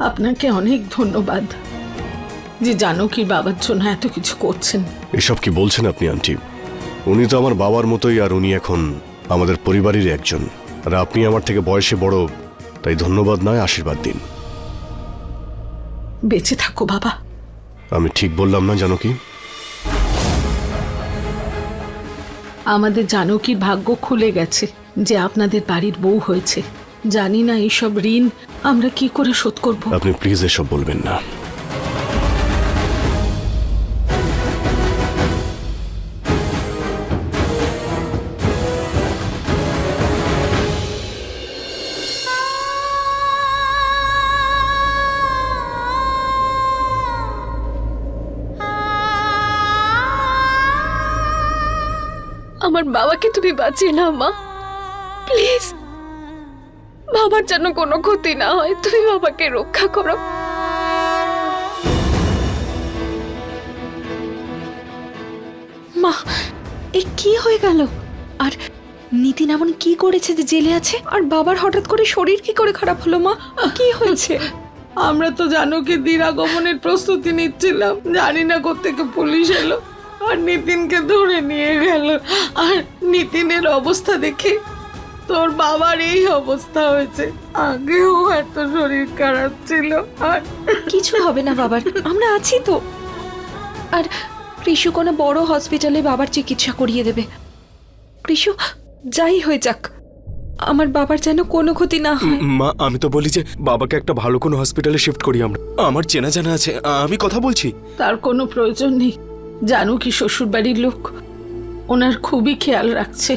আপনাকে অনেক ধন্যবাদ। যে জানকীর বাবার জন্য এত কিছু করছেন। এসব কি বলছেন আপনি আন্টি? উনি তো আমার বাবার মতোই আর উনি এখন আমাদের পরিবারের একজন। আর আপনি আমার থেকে বয়সে বড় তাই ধন্যবাদ নয় আশীর্বাদ দিন। বেঁচে থাকো বাবা। আমি ঠিক বললাম না জানো কি? আমাদের জানকীর ভাগ্য খুলে গেছে যে আপনাদের বাড়ির বউ হয়েছে। জানি না এইসব ঋণ আমরা কি করে শোধ করব। আপনি প্লিজ এসব বলবেন না। আমার বাবাকে তুমি বাঁচিয়ে নাও মা। প্লিজ। বাবার যেন কোনো ক্ষতি না হয় তুমি বাবাকে রক্ষা করো। মা এ কি হয়ে গেল? আর নিতিন এমন কি করেছে যে জেলে আছে? আর বাবার হঠাৎ করে শরীর কি করে খারাপ হলো মা? কি হয়েছে? আমরা তো জানকীর দিরাগমনের প্রস্তুতি নিচ্ছিলাম। জানি না কোত্থেকে পুলিশ এলো আর নিতিনকে ধরে নিয়ে গেল। আর নিতিনের অবস্থা দেখে তোর বাবার এই অবস্থা হয়েছে। আগেও এত শরীর খারাপ ছিল আর কিছু হবে না বাবার আমরা আছি তো। আর কৃষু কোনো বড় হসপিটালে বাবার চিকিৎসা করিয়ে দেবে। কৃষু যাই হয়ে যাক। আমার বাবার যেন কোনো ক্ষতি না হয়। মা আমি তো বলি যে বাবাকে একটা ভালো কোনো হসপিটালে শিফট করি আমরা। আমার চেনা জানা আছে আমি কথা বলছি। তার কোনো প্রয়োজন নেই। জানো কি শ্বশুর বাড়ির লোক। ওনার খুবই খেয়াল রাখছে।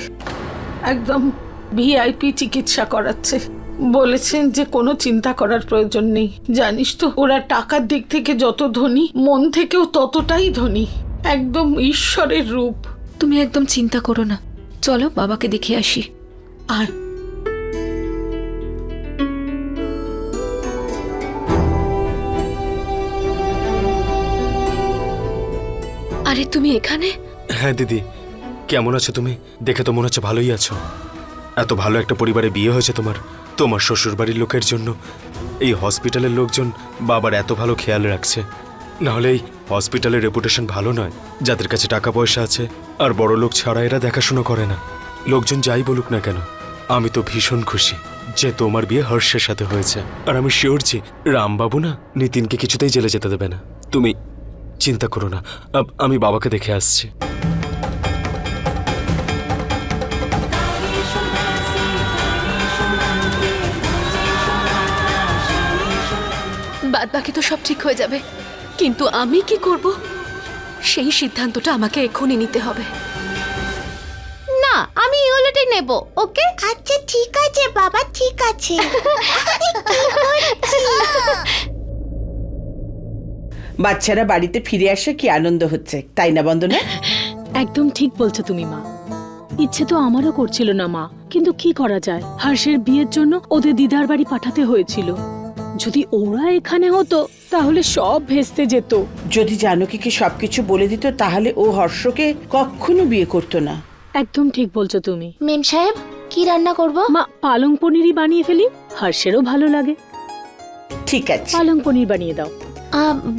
একদম ভিআইপি চিকিৎসা করাচ্ছে। বলেছেন যে কোনো চিন্তা করার প্রয়োজন নেই। জানিস তো ওরা টাকার দিক থেকে যত ধনী মন থেকেও ততটাই ধনী। একদম ঈশ্বরের রূপ। তুমি একদম চিন্তা করো না। চলো বাবাকে দেখে আসি। আর আরে তুমি এখানে? হ্যাঁ দিদি। কেমন আছো তুমি? দেখে তো মনে হচ্ছে ভালোই আছো। এত ভালো একটা পরিবারে বিয়ে হয়েছে তোমার। তোমার শ্বশুর বাড়ির লোকের জন্য। এই হসপিটালের লোকজন বাবার এত ভালো খেয়াল রাখছে। নাহলে এই হসপিটালের রেপুটেশন ভালো নয়। যাদের কাছে টাকা পয়সা আছে আর বড় লোক ছাড়া এরা দেখাশোনা করে না। লোকজন যাই বলুক না কেন, আমি তো ভীষণ খুশি যে তোমার বিয়ে হর্ষের সাথে হয়েছে। আর আমি শিওর যে রামবাবু না নিতিনকে কিছুতেই জেলে যেতে দেবে না। তুমি চিন্তা করো না আমি বাবাকে দেখে আসছি। বাকি তো সব ঠিক হয়ে যাবে। কিন্তু আমি কি করব? সেই সিদ্ধান্তটা আমাকে এখনই নিতে হবে। না আমি ইউলেটে নেব ওকে? আচ্ছা ঠিক আছে বাবা ঠিক আছে। বাচ্চারা বাড়িতে ফিরে আসে কি আনন্দ হচ্ছে তাই না বন্দনা? একদম ঠিক বলছো তুমি মা। ইচ্ছে তো আমারও করছিল না মা। কিন্তু কি করা যায়? হর্ষের বিয়ের জন্য ওদের দিদার বাড়ি পাঠাতে হয়েছিল। যদি ওরা এখানে হতো তাহলে সব ভেস্তে যেত। যদি জানকীকে সবকিছু বলে দিত তাহলে ও হর্ষকে কখনো বিয়ে করতো না। একদম ঠিক বলছো তুমি। মেম সাহেব কি রান্না করব? মা পালং পনিরই বানিয়ে ফেলি হর্ষেরও ভালো লাগে। ঠিক আছে। পালং পনির বানিয়ে দাও।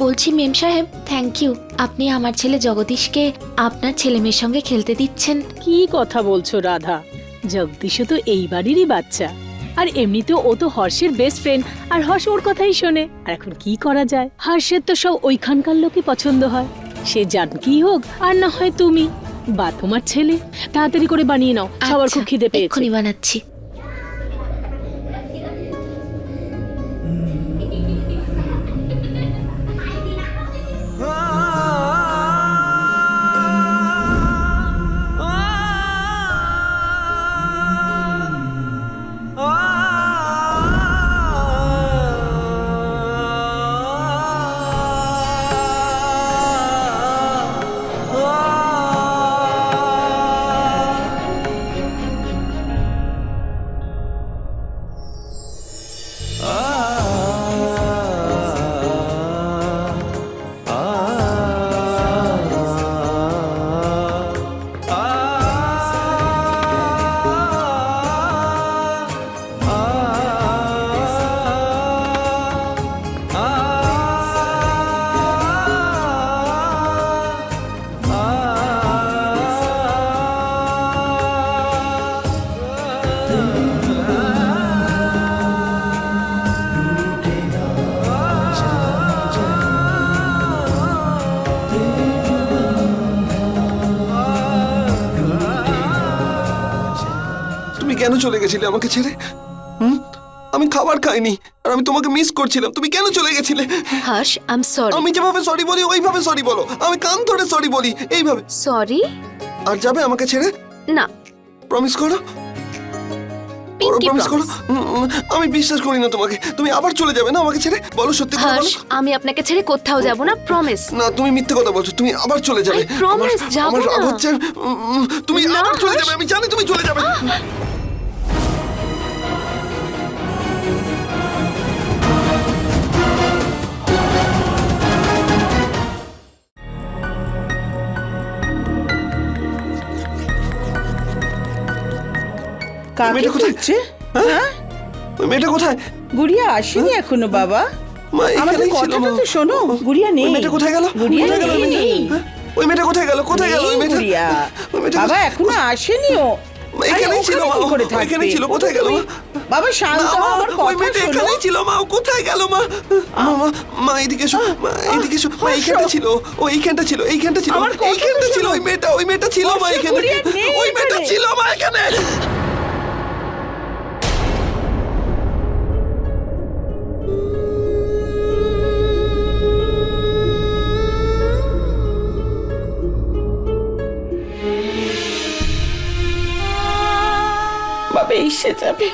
বলছি মেম সাহেব থ্যাংক ইউ আপনি আমার ছেলে জগদীশকে আপনার ছেলে মেয়ের সঙ্গে খেলতে দিচ্ছেন। কি কথা বলছো রাধা? জগদীশও তো এই বাড়িরই বাচ্চা। আর এমনিতেও ও তো হর্ষের বেস্ট ফ্রেন্ড আর হর্ষ ওর কথাই শোনে। আর এখন কি করা যায়? হর্ষের তো সব ওইখানকার লোকই পছন্দ হয়। সে জানকি হোক আর না হয় তুমি। বা তোমার ছেলে। তাড়াতাড়ি করে বানিয়ে নাও। সবার খুব আচ্ছা, খিদে পেয়েছে। বানাচ্ছি। চলে গেছিলে আমাকে ছেড়ে? হুম? আমি খাবার খাইনি আর আমি তোমাকে মিস করছিলাম। তুমি কেন চলে গেছিলে? আই এম সরি আমি যেভাবে সরি বলি ওইভাবে সরি বলো। আমি কান ধরে সরি বলি এইভাবে। সরি আর যাবে আমাকে ছেড়ে? না। প্রমিস করো? প্রমিস আমি বিশ্বাস করি না তোমাকে। তুমি আবার চলে যাবে না আমাকে ছেড়ে? বলো সত্যি করে বলো। আমি আপনাকে ছেড়ে কোথাও যাব না প্রমিস না তুমি মিথ্যে কথা বলছো তুমি আবার চলে যাবে। Promise, আমার- আমার রাগ হচ্ছে তুমি আবার চলে যাবে আমি জানি তুমি চলে যাবে। কাকে খুঁজছে? হ্যাঁ? ওই মেয়েটা কোথায়? গুড়িয়া আসেনি এখনও বাবা? মা আমাদের ছিল কথাটা তো শোনো গুড়িয়া নেই। ওই মেয়েটা কোথায় গেল? গুড়িয়া গেল ওই মেয়েটা? নেই হ্যাঁ? ওই মেয়েটা কোথায় গেল? কোথায় গেল ওই মেয়েটা? বাবা এখনও আসেনি ও এখানেই ছিল মা? এখানেই ছিল, কোথায় গেল? বাবা শান্ত আমার ওই কথা মেয়েটা শোনো। এখানেই ছিল মা ও কোথায় গেল মা? মা, মা এইদিকে এসো মা এইদিকে এসো। মা এইখানটা ছিল ও এইখানটা ছিল এইখানটা ছিল। এইখানটা ছিল ওই মেয়েটা ওই মেয়েটা ছিল মা এখানে। ওই মেয়েটা ছিল মা এখানে। এসে যাবে।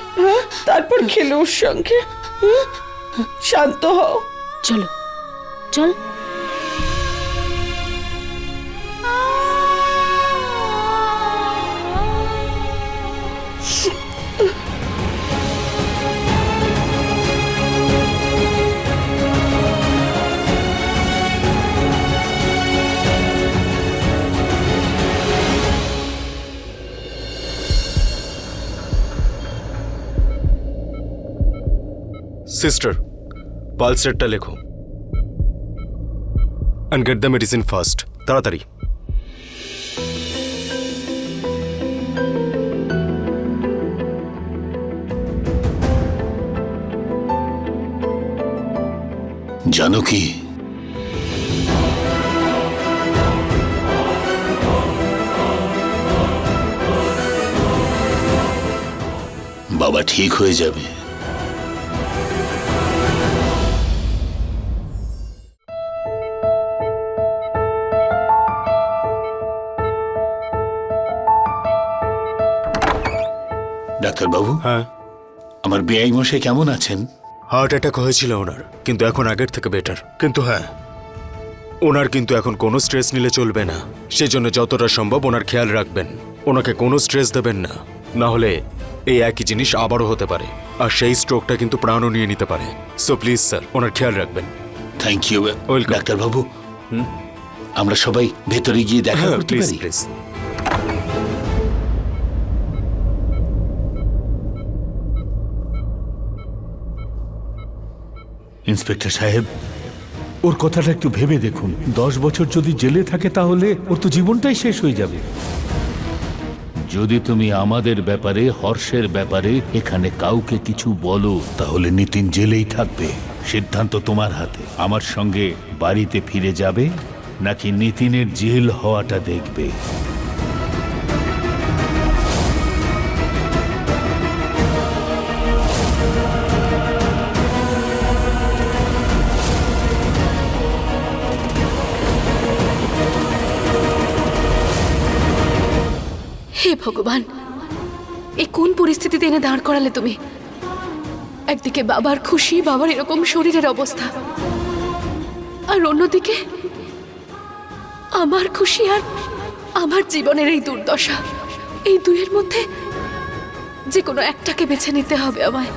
তারপর খেলে ওর সঙ্গে? শান্ত হও। চলো চল। সিস্টার পালস রেটটা লেখো and get the medicine first তাড়াতাড়ি জানো কি বাবা ঠিক হয়ে যাবে ডাক্তারবাবু? হ্যাঁ। আমার বেআই মশাই কেমন আছেন? হার্ট অ্যাটাক হয়েছিল ওনার কিন্তু এখন আগের থেকে বেটার কিন্তু হ্যাঁ ওনার কিন্তু এখন কোনো স্ট্রেস নিলে চলবে না। সেজন্য যতটা সম্ভব ওনার খেয়াল রাখবেন। ওনাকে কোনো স্ট্রেস দেবেন না। না হলে এই একই জিনিস আবারও হতে পারে। আর সেই স্ট্রোকটা কিন্তু প্রাণও নিয়ে নিতে পারে। সো প্লিজ স্যার ওনার খেয়াল রাখবেন। Thank you. ডাক্তারবাবু। আমরা সবাই ভেতরে গিয়ে দেখা হ্যাঁ করতে প্লিজ পারি। প্লিজ ইন্সপেক্টর সাহেব, ওর কথাটা একটু ভেবে দেখুন। দশ বছর যদি জেলে থাকে তাহলে ওর তো জীবনটাই শেষ হয়ে যাবে। যদি তুমি আমাদের ব্যাপারে, হর্ষের ব্যাপারে এখানে কাউকে কিছু বলো, তাহলে নিতিন জেলেই থাকবে। সিদ্ধান্ত তোমার হাতে। আমার সঙ্গে বাড়িতে ফিরে যাবে, নাকি নিতিনের জেল হওয়াটা দেখবে? ভগবান, এই কোন পরিস্থিতিতে এনে দাঁড় করালে তুমি? একদিকে বাবার খুশি, বাবার এরকম শরীরের অবস্থা। আর অন্যদিকে, আমার খুশি আর আমার জীবনের এই দুর্দশা। এই দুইয়ের মধ্যে যে কোনো একটাকে বেছে নিতে হবে আমায়।